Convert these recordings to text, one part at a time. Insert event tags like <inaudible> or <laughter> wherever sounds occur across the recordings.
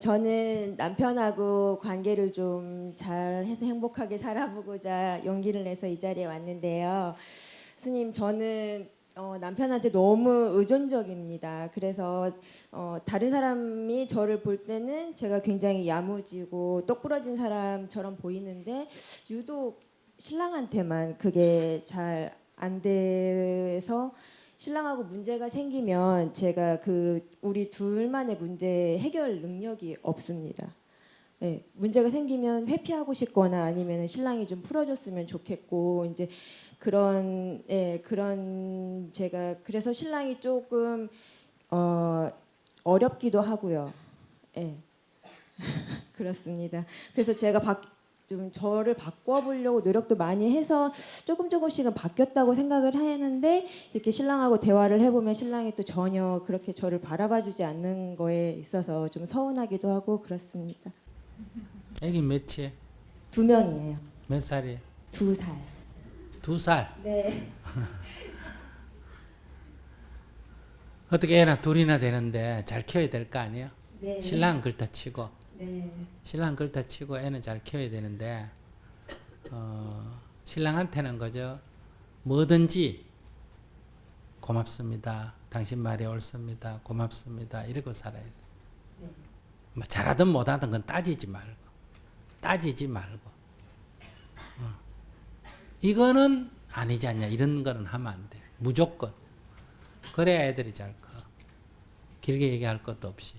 저는 남편하고 관계를 좀 잘 해서 행복하게 살아보고자 용기를 내서 이 자리에 왔는데요. 스님, 저는 어, 남편한테 너무 의존적입니다. 그래서 어, 다른 사람이 저를 볼 때는 제가 굉장히 야무지고 똑부러진 사람처럼 보이는데 유독 신랑한테만 그게 잘 안 돼서 신랑하고 문제가 생기면 제가 그 우리 둘만의 문제 해결 능력이 없습니다. 예, 문제가 생기면 회피하고 싶거나 아니면 신랑이 좀 풀어줬으면 좋겠고 이제 그런 예, 그런 제가 그래서 신랑이 조금 어, 어렵기도 하고요. 예. <laughs> 그렇습니다. 그래서 제가 바, 좀 저를 바꿔보려고 노력도 많이 해서 조금 조금씩은 바뀌었다고 생각을 하는데 이렇게 신랑하고 대화를 해보면 신랑이 또 전혀 그렇게 저를 바라봐주지 않는 거에 있어서 좀 서운하기도 하고 그렇습니다. 애기 몇이에? 두 명이에요. 몇 살이에? 두 살. 두 살. 네. <laughs> 어떻게 애나 둘이나 되는데 잘 키워야 될 거 아니에요? 네. 신랑은 그렇다 치고 네. 신랑은 그렇다 치고 애는 잘 키워야 되는데 어, 신랑한테는 그저 뭐든지 고맙습니다. 당신 말이 옳습니다. 고맙습니다. 이러고 살아야 돼. 네. 뭐 잘하든 못하든 그건 따지지 말고 따지지 말고 어. 이거는 아니지 않냐 이런 거는 하면 안 돼. 무조건 그래야 애들이 잘 커. 길게 얘기할 것도 없이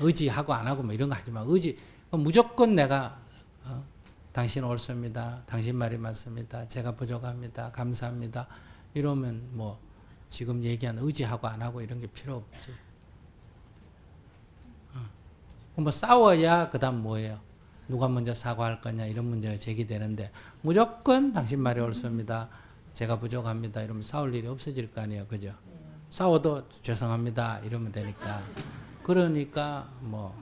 의지하고 안 하고 뭐 이런 거 하지 마. 의지 무조건 내가 어, 당신 옳습니다. 당신 말이 맞습니다. 제가 부족합니다. 감사합니다. 이러면 뭐 지금 얘기한 의지하고 안 하고 이런 게 필요 없지. 어. 뭐 싸워야 그다음 뭐예요? 누가 먼저 사과할 거냐 이런 문제가 제기되는데 무조건 당신 말이 옳습니다. 제가 부족합니다. 이러면 싸울 일이 없어질 거 아니에요. 그죠? 싸워도 죄송합니다. 이러면 되니까. 그러니까 뭐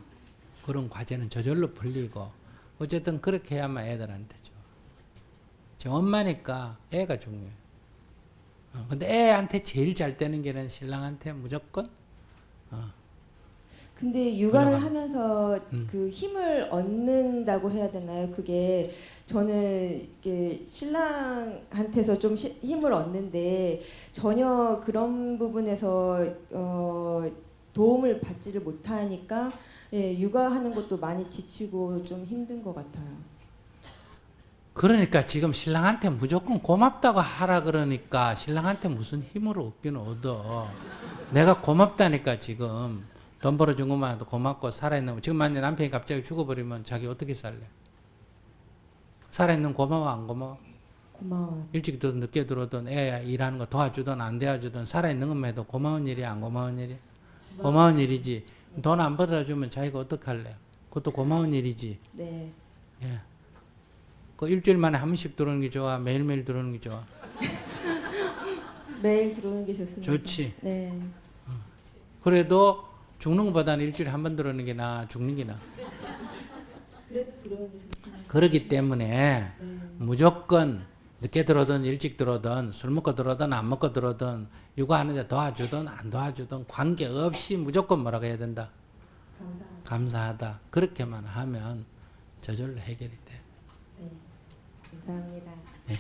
그런 과제는 저절로 풀리고 어쨌든 그렇게 해야만 애들한테 줘. 제 엄마니까 애가 중요해. 어, 근데 애한테 제일 잘 되는 게는 신랑한테 무조건 어, 근데 육아를. 하면서 음. 그 힘을 얻는다고 해야 되나요? 그게 저는 이게 신랑한테서 좀 시- 힘을 얻는데 전혀 그런 부분에서 어, 도움을 받지를 못하니까 예, 육아하는 것도 많이 지치고 좀 힘든 것 같아요. 그러니까 지금 신랑한테 무조건 고맙다고 하라 그러니까 신랑한테 무슨 힘을 얻기는 얻어. 내가 고맙다니까 지금 돈 벌어준 것만 도 고맙고 살아있는 거. 지금 만약 남편이 갑자기 죽어버리면 자기 어떻게 살래? 살아있는 고마워 안 고마워? 고마워요. 일찍 들어든 늦게 들어든 애 일하는 거 도와주든 안 도와주든 살아있는 것만 해도 고마운 일이야 안 고마운 일이야? 고마운 일이지. 돈안 벌어주면 자기가 어떡할래? 그것도 고마운 일이지. 네. 예. 그 일주일 만에 한 번씩 들어오는 게 좋아? 매일매일 들어오는 게 좋아? <laughs> 매일 들어오는 게 좋습니다. 좋지. 네. 그래도 죽는 것보다는 일주일에 한 번 들어오는 게 나아, 죽는 게 나아. 그래도 들어오는 게 좋습니다. 그렇기 때문에 네. 무조건 늦게 들어오든 일찍 들어오든 술 먹고 들어오든 안 먹고 들어오든 육아하는데 도와주든 안 도와주든 관계없이 무조건 뭐라고 해야 된다? 감사합니다. 감사하다. 그렇게만 하면 저절로 해결이 돼. 네. 감사합니다. 네.